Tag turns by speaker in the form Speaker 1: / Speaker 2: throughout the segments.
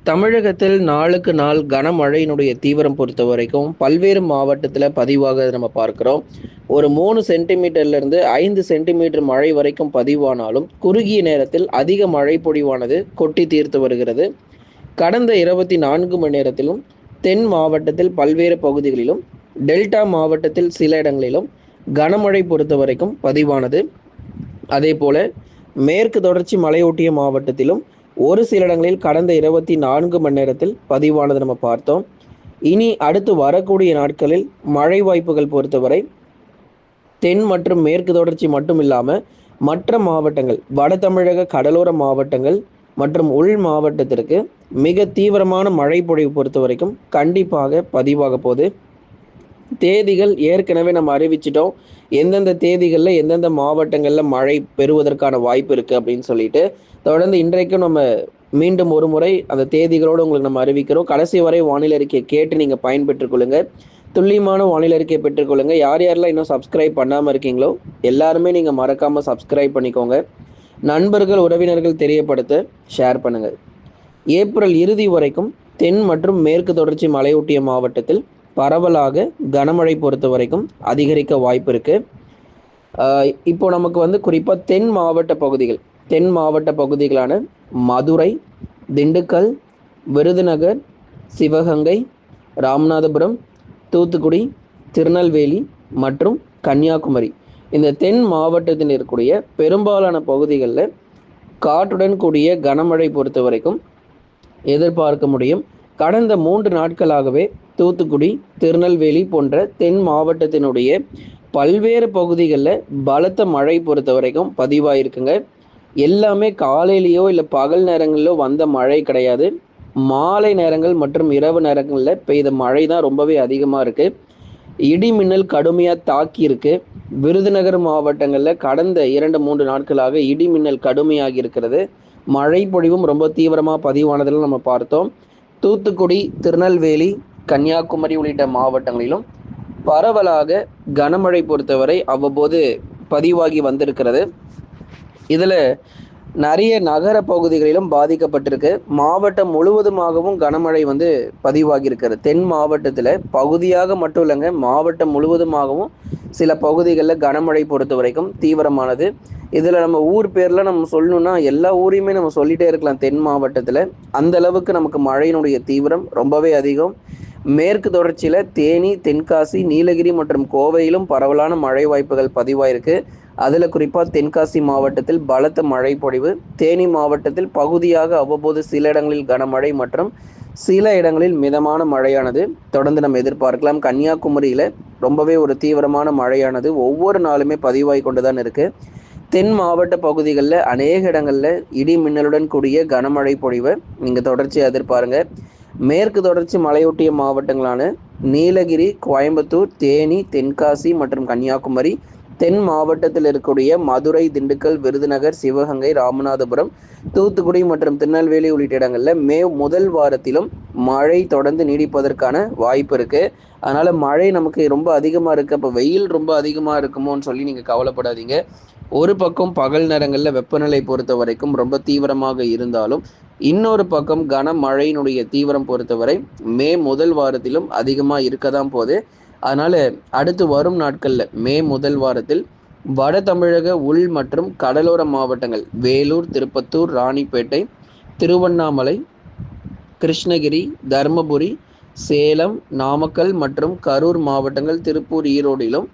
Speaker 1: தமிழகத்தில் நாளுக்கு நாள் கனமழையினுடைய தீவிரம் பொறுத்த வரைக்கும் பல்வேறு மாவட்டத்தில் பதிவாக நம்ம பார்க்குறோம். ஒரு மூணு சென்டிமீட்டர்லேருந்து ஐந்து சென்டிமீட்டர் மழை வரைக்கும் பதிவானாலும் குறுகிய நேரத்தில் அதிக மழை பொழிவானது கொட்டி தீர்த்து வருகிறது. கடந்த இருபத்தி நான்கு மணி நேரத்திலும் தென் மாவட்டத்தில் பல்வேறு பகுதிகளிலும் டெல்டா மாவட்டத்தில் சில இடங்களிலும் கனமழை பொறுத்த வரைக்கும் பதிவானது. அதே போல மேற்கு தொடர்ச்சி மலையொட்டிய மாவட்டத்திலும் ஒரு சில இடங்களில் கடந்த இருபத்தி நான்கு மணி நேரத்தில் பதிவானது நம்ம பார்த்தோம். இனி அடுத்து வரக்கூடிய நாட்களில் மழை வாய்ப்புகள் பொறுத்தவரை தென் மற்றும் மேற்கு தொடர்ச்சி மட்டும் இல்லாமல் மற்ற மாவட்டங்கள் வட தமிழக கடலோர மாவட்டங்கள் மற்றும் உள் மாவட்டத்திற்கு மிக தீவிரமான மழை பொழிவு பொறுத்த வரைக்கும் கண்டிப்பாக பதிவாக போகுது. தேதிகள் ஏற்கனவே நம்ம அறிவிச்சிட்டோம். எந்தெந்த தேதிகளில் எந்தெந்த மாவட்டங்களில் மழை பெறுவதற்கான வாய்ப்பு இருக்குது அப்படின்னு சொல்லிட்டு தொடர்ந்து இன்றைக்கும் நம்ம மீண்டும் ஒரு முறை அந்த தேதிகளோடு உங்களுக்கு நம்ம அறிவிக்கிறோம். கடைசி வரை வானிலை அறிக்கையை கேட்டு நீங்கள் பயன்பெற்றுக்கொள்ளுங்கள் துல்லியமான வானிலை அறிக்கையை பெற்றுக்கொள்ளுங்கள் யார் யாரெல்லாம் இன்னும் சப்ஸ்கிரைப் பண்ணாமல் இருக்கீங்களோ எல்லாருமே நீங்கள் மறக்காமல் சப்ஸ்கிரைப் பண்ணிக்கோங்க. நண்பர்கள் உறவினர்கள் தெரியப்படுத்த ஷேர் பண்ணுங்கள் ஏப்ரல் இறுதி வரைக்கும் தென் மற்றும் மேற்கு தொடர்ச்சி மலையொட்டிய மாவட்டத்தில் பரவலாக கனமழை பொறுத்த வரைக்கும் அதிகரிக்க வாய்ப்பு இருக்கு. இப்போ நமக்கு வந்து குறிப்பாக தென் மாவட்ட பகுதிகள் தென் மாவட்ட பகுதிகளான மதுரை திண்டுக்கல் விருதுநகர் சிவகங்கை ராமநாதபுரம் தூத்துக்குடி திருநெல்வேலி மற்றும் கன்னியாகுமரி. இந்த தென் மாவட்டத்தில் இருக்கக்கூடிய பெரும்பாலான பகுதிகளில் காற்றுடன் கூடிய கனமழை பொறுத்த வரைக்கும் எதிர்பார்க்க முடியும். கடந்த மூன்று நாட்களாகவே தூத்துக்குடி திருநெல்வேலி போன்ற தென் மாவட்டத்தினுடைய பல்வேறு பகுதிகளில் பலத்த மழை பொறுத்த வரைக்கும் பதிவாயிருக்குங்க. எல்லாமே காலையிலேயோ இல்லை பகல் நேரங்களிலோ வந்த மழை கிடையாது. மாலை நேரங்கள் மற்றும் இரவு நேரங்களில் பெய்த மழை தான் ரொம்பவே அதிகமாக இருக்குது இடி மின்னல் கடுமையாக தாக்கி இருக்கு விருதுநகர் மாவட்டங்களில் கடந்த இரண்டு மூன்று நாட்களாக இடி மின்னல் கடுமையாகி இருக்கிறது. மழை பொழிவும் ரொம்ப தீவிரமாக பதிவானதில் நம்ம பார்த்தோம். தூத்துக்குடி திருநெல்வேலி கன்னியாகுமரி உள்ளிட்ட மாவட்டங்களிலும் பரவலாக கனமழை பொறுத்தவரை அவ்வப்போது பதிவாகி வந்திருக்கிறது. இதில் நிறைய நகர பகுதிகளிலும் பாதிக்கப்பட்டிருக்கு. மாவட்டம் முழுவதுமாகவும் கனமழை வந்து பதிவாகி இருக்கிறது தென் மாவட்டத்தில் பகுதியாக மட்டும் இல்லைங்க மாவட்டம் முழுவதுமாகவும் சில பகுதிகளில் கனமழை பொறுத்த வரைக்கும் தீவிரமானது. இதில் நம்ம ஊர் பேரில் நம்ம சொல்லணும்னா எல்லா ஊரையுமே நம்ம சொல்லிட்டே இருக்கலாம். தென் மாவட்டத்தில் அந்த அளவுக்கு நமக்கு மழையினுடைய தீவிரம் ரொம்பவே அதிகம். மேற்கு தொடர்ச்சியில் தேனி தென்காசி நீலகிரி மற்றும் கோவையிலும் பரவலான மழை வாய்ப்புகள் பதிவாயிருக்கு. அதில் குறிப்பாக தென்காசி மாவட்டத்தில் பலத்த மழை பொழிவு. தேனி மாவட்டத்தில் பகுதியாக அவ்வப்போது சில இடங்களில் கனமழை மற்றும் சில இடங்களில் மிதமான மழையானது. தொடர்ந்து நம்ம எதிர்பார்க்கலாம். கன்னியாகுமரியில் ரொம்பவே ஒரு தீவிரமான மழையானது ஒவ்வொரு நாளுமே பதிவாகி கொண்டு தான் இருக்குது தென் மாவட்ட பகுதிகளில் அநேக இடங்களில் இடி மின்னலுடன் கூடிய கனமழை பொழிவை. நீங்கள் தொடர்ச்சியாக எதிர்பாருங்கள் மேற்கு தொடர்ச்சி மலையொட்டிய மாவட்டங்களான நீலகிரி கோயம்புத்தூர் தேனி தென்காசி மற்றும் கன்னியாகுமரி தென் மாவட்டத்தில் இருக்கக்கூடிய மதுரை திண்டுக்கல் விருதுநகர் சிவகங்கை ராமநாதபுரம் தூத்துக்குடி மற்றும் திருநெல்வேலி உள்ளிட்ட இடங்களில் மே முதல் வாரத்திலும் மழை தொடர்ந்து நீடிப்பதற்கான வாய்ப்பு இருக்கு. அதனால மழை நமக்கு ரொம்ப அதிகமாக இருக்கு. அப்போ வெயில் ரொம்ப அதிகமாக இருக்குமோன்னு சொல்லி நீங்கள் கவலைப்படாதீங்க. ஒரு பக்கம் பகல் நேரங்களில் வெப்பநிலை பொறுத்த வரைக்கும் ரொம்ப தீவிரமாக இருந்தாலும் இன்னொரு பக்கம் கனமழையினுடைய தீவிரம் பொறுத்தவரை மே முதல் வாரத்திலும் அதிகமாக இருக்க தான் போகுது. அதனால அடுத்து வரும் நாட்களில் மே முதல் வாரத்தில் வட தமிழக உள் மற்றும் கடலோர மாவட்டங்கள் வேலூர் திருப்பத்தூர் ராணிப்பேட்டை திருவண்ணாமலை கிருஷ்ணகிரி தருமபுரி சேலம் நாமக்கல் மற்றும் கரூர் மாவட்டங்கள் திருப்பூர் ஈரோடிலும்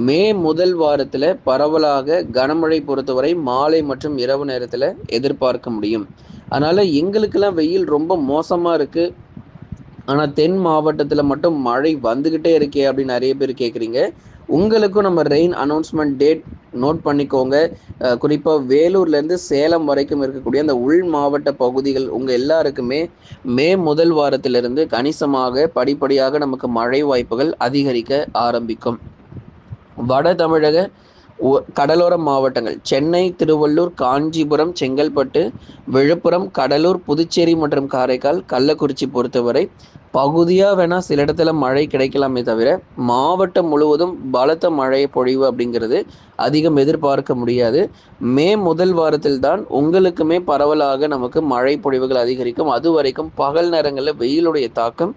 Speaker 1: மே முதல் வாரத்தில் பரவலாக கனமழை பொறுத்தவரை மாலை மற்றும் இரவு நேரத்தில் எதிர்பார்க்க முடியும். அதனால் எங்களுக்கெல்லாம் வெயில் ரொம்ப மோசமாக இருக்குது ஆனால் தென் மாவட்டத்தில் மட்டும் மழை வந்துக்கிட்டே இருக்கே அப்படின்னு நிறைய பேர் கேட்குறீங்க உங்களுக்கும் நம்ம ரெயின் அனௌன்ஸ்மெண்ட் டேட் நோட் பண்ணிக்கோங்க. குறிப்பாக வேலூர்லேருந்து சேலம் வரைக்கும் இருக்கக்கூடிய அந்த உள் மாவட்ட பகுதிகள் உங்கள் எல்லாருக்குமே மே முதல் வாரத்திலிருந்து கணிசமாக படிப்படியாக நமக்கு மழை வாய்ப்புகள் அதிகரிக்க ஆரம்பிக்கும். வட தமிழக கடலோர மாவட்டங்கள். சென்னை திருவள்ளூர் காஞ்சிபுரம் செங்கல்பட்டு விழுப்புரம் கடலூர் புதுச்சேரி மற்றும் காரைக்கால் கள்ளக்குறிச்சி பொறுத்தவரை பகுதியாக வேணால் சில இடத்துல மழை கிடைக்கலாமே தவிர மாவட்டம் முழுவதும் பலத்த மழை பொழிவு அப்படிங்கிறது அதிகம் எதிர்பார்க்க முடியாது. மே முதல் வாரத்தில் தான் உங்களுக்குமே பரவலாக நமக்கு மழை பொழிவுகள் அதிகரிக்கும். அது வரைக்கும் பகல் நேரங்களில் வெயிலுடைய தாக்கம்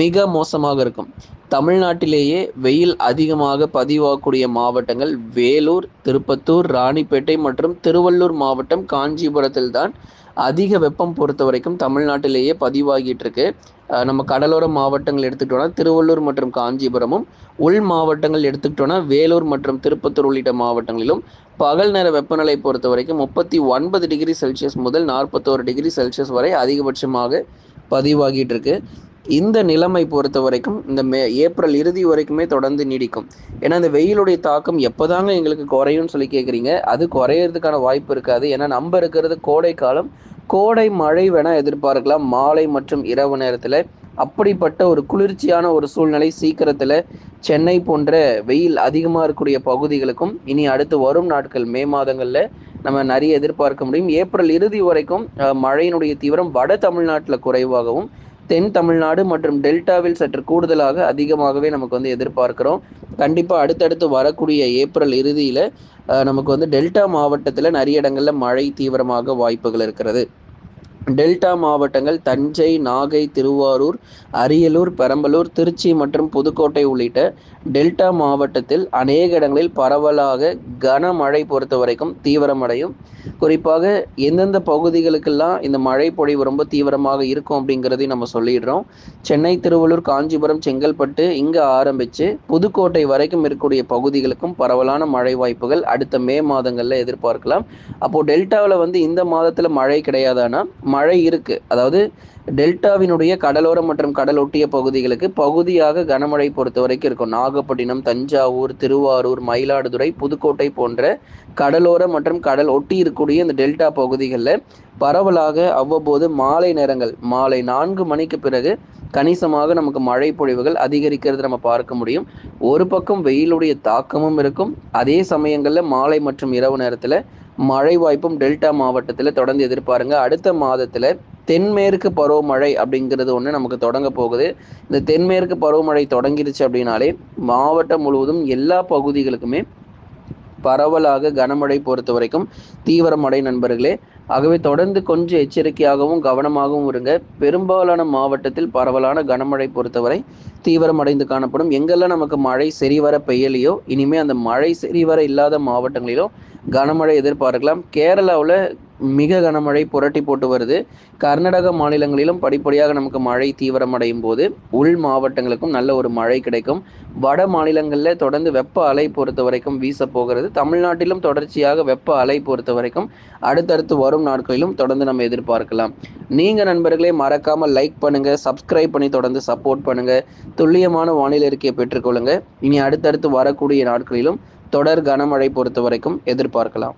Speaker 1: மிக மோசமாக இருக்கும். தமிழ்நாட்டிலேயே வெயில் அதிகமாக பதிவாகக்கூடிய மாவட்டங்கள் வேலூர் திருப்பத்தூர் ராணிப்பேட்டை மற்றும் திருவள்ளூர் மாவட்டம் காஞ்சிபுரத்தில் தான் அதிக வெப்பம் பொறுத்த வரைக்கும் தமிழ்நாட்டிலேயே பதிவாகிட்டு இருக்கு நம்ம கடலோர மாவட்டங்கள் எடுத்துக்கிட்டோம்னா திருவள்ளூர் மற்றும் காஞ்சிபுரமும் உள் மாவட்டங்கள் எடுத்துக்கிட்டோம்னா வேலூர் மற்றும் திருப்பத்தூர் உள்ளிட்ட மாவட்டங்களிலும் பகல் நேர வெப்பநிலை பொறுத்த வரைக்கும் முப்பத்தி ஒன்பது டிகிரி செல்சியஸ் முதல் நாற்பத்தோரு டிகிரி செல்சியஸ் வரை அதிகபட்சமாக பதிவாகிட்டு இருக்கு இந்த நிலைமை பொறுத்த வரைக்கும் இந்த மே ஏப்ரல் இறுதி வரைக்குமே தொடர்ந்து நீடிக்கும். ஏன்னா இந்த வெயிலுடைய தாக்கம் எப்போதாங்க எங்களுக்கு குறையும்னு சொல்லி கேட்குறீங்க? அது குறையிறதுக்கான வாய்ப்பு இருக்காது. ஏன்னா நம்ம இருக்கிறது கோடை காலம். கோடை மழை வேணால் எதிர்பார்க்கலாம். மாலை மற்றும் இரவு நேரத்தில் அப்படிப்பட்ட ஒரு குளிர்ச்சியான ஒரு சூழ்நிலை சீக்கிரத்தில் சென்னை போன்ற வெயில் அதிகமாக இருக்கக்கூடிய பகுதிகளுக்கும் இனி அடுத்து வரும் நாட்கள் மே மாதங்களில் நம்ம நிறைய எதிர்பார்க்க முடியும். ஏப்ரல் இறுதி வரைக்கும் மழையினுடைய தீவிரம் வட தமிழ்நாட்டில் குறைவாகவும் தென் தமிழ்நாடு மற்றும் டெல்டாவில் சற்று கூடுதலாக அதிகமாகவே நமக்கு வந்து எதிர்பார்க்கிறோம். கண்டிப்பாக அடுத்தடுத்து வரக்கூடிய ஏப்ரல் இறுதியில் நமக்கு வந்து டெல்டா மாவட்டத்தில் நிறைய இடங்களில் மழை தீவிரமாக வாய்ப்புகள் இருக்கிறது. டெல்டா மாவட்டங்கள் தஞ்சை நாகை திருவாரூர் அரியலூர் பெரம்பலூர் திருச்சி மற்றும் புதுக்கோட்டை உள்ளிட்ட டெல்டா மாவட்டத்தில் அநேக இடங்களில் பரவலாக கனமழை பொறுத்த வரைக்கும் தீவிரமடையும். குறிப்பாக எந்தெந்த பகுதிகளுக்கெல்லாம் இந்த மழை பொழிவு ரொம்ப தீவிரமாக இருக்கும் அப்படிங்கிறதையும் நம்ம சொல்லிடுறோம். சென்னை திருவள்ளூர் காஞ்சிபுரம் செங்கல்பட்டு இங்கே ஆரம்பித்து புதுக்கோட்டை வரைக்கும் இருக்கக்கூடிய பகுதிகளுக்கும் பரவலான மழை வாய்ப்புகள் அடுத்த மே மாதங்களில் எதிர்பார்க்கலாம். அப்போது டெல்டாவில் வந்து இந்த மாதத்தில் மழை கிடையாதானா? மழை இருக்குது அதாவது டெல்டாவினுடைய கடலோரம் மற்றும் கடலொட்டிய பகுதிகளுக்கு பகுதியாக கனமழை பொறுத்த வரைக்கும் இருக்கும். நாகப்பட்டினம் தஞ்சாவூர் திருவாரூர் மயிலாடுதுறை புதுக்கோட்டை போன்ற கடலோர மற்றும் கடல் ஒட்டி இருக்கக்கூடிய இந்த டெல்டா பகுதிகளில் பரவலாக அவ்வப்போது மாலை நேரங்கள் மாலை நான்கு மணிக்கு பிறகு கணிசமாக நமக்கு மழை பொழிவுகள் அதிகரிக்கிறது நம்ம பார்க்க முடியும். ஒரு பக்கம் வெயிலுடைய தாக்கமும் இருக்கும். அதே சமயங்களில் மாலை மற்றும் இரவு நேரத்தில் மழை வாய்ப்பும் டெல்டா மாவட்டத்தில் தொடர்ந்து எதிர்பாருங்க. அடுத்த மாதத்தில் தென்மேற்கு பருவமழை அப்படிங்கிறது ஒன்று நமக்கு தொடங்க போகுது. இந்த தென்மேற்கு பருவமழை தொடங்கிருச்சு அப்படின்னாலே மாவட்டம் முழுவதும் எல்லா பகுதிகளுக்குமே பரவலாக கனமழை பொறுத்த வரைக்கும் தீவிரமடை நண்பர்களே. ஆகவே தொடர்ந்து கொஞ்சம் எச்சரிக்கையாகவும் கவனமாகவும் இருங்க. பெரும்பாலான மாவட்டத்தில் பரவலான கனமழை பொறுத்தவரை தீவிரமடைந்து காணப்படும். எங்கெல்லாம் நமக்கு மழை சரிவர பெய்யலையோ இனிமே அந்த மழை சரிவர இல்லாத மாவட்டங்களிலோ கனமழை எதிர்பார்க்கலாம். கேரளாவில் மிக கனமழை புரட்டி போட்டு வருது. கர்நாடக மாநிலங்களிலும் படிப்படியாக நமக்கு மழை தீவிரமடையும் போது உள் மாவட்டங்களுக்கும் நல்ல ஒரு மழை கிடைக்கும். வட மாநிலங்களில் தொடர்ந்து வெப்ப அலை பொறுத்த வரைக்கும் வீச போகிறது. தமிழ்நாட்டிலும் தொடர்ச்சியாக வெப்ப அலை பொறுத்த வரைக்கும் அடுத்தடுத்து வரும் நாட்களிலும் தொடர்ந்து நம்ம எதிர்பார்க்கலாம். நீங்கள் நண்பர்களே மறக்காமல் லைக் பண்ணுங்கள் சப்ஸ்கிரைப் பண்ணி தொடர்ந்து சப்போர்ட் பண்ணுங்கள் துல்லியமான வானிலை இருக்கையை பெற்றுக்கொள்ளுங்க. இனி அடுத்தடுத்து வரக்கூடிய நாட்களிலும் தொடர் கனமழை பொறுத்த வரைக்கும் எதிர்பார்க்கலாம்.